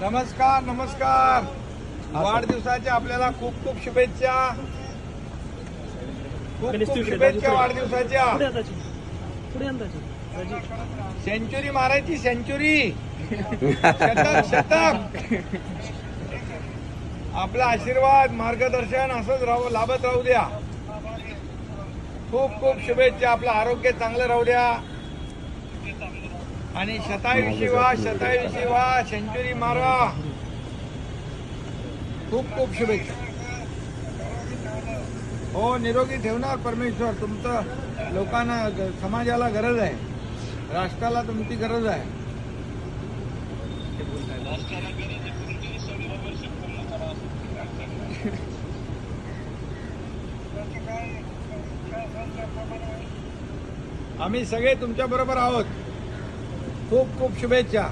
नमस्कार नमस्कार. वाढदिवसाच्या आपल्याला खूप खूप शुभेच्छा. खूप खूप शुभेच्छा. वाढदिवसाच्या. सेंचुरी मारायची सेंचुरी. शतक शतक. आपला आशीर्वाद मार्गदर्शन असंच राहू लाभत राहू द्या. खूप खूप शुभेच्छा. आपलं आरोग्य चांगलं राहू द्या. आणि शतायुषी वा शतायुषी वा सेंचुरी मारा. खूप खूप शुभेच्छा. हो निरोगी ठेवणार परमेश्वर. तुमचं लोकांना ग- समाजाला गरज आहे. राष्ट्राला तुमची गरज आहे. आम्ही सगळे तुमच्या बरोबर आहोत. खूप खूप शुभेच्छा.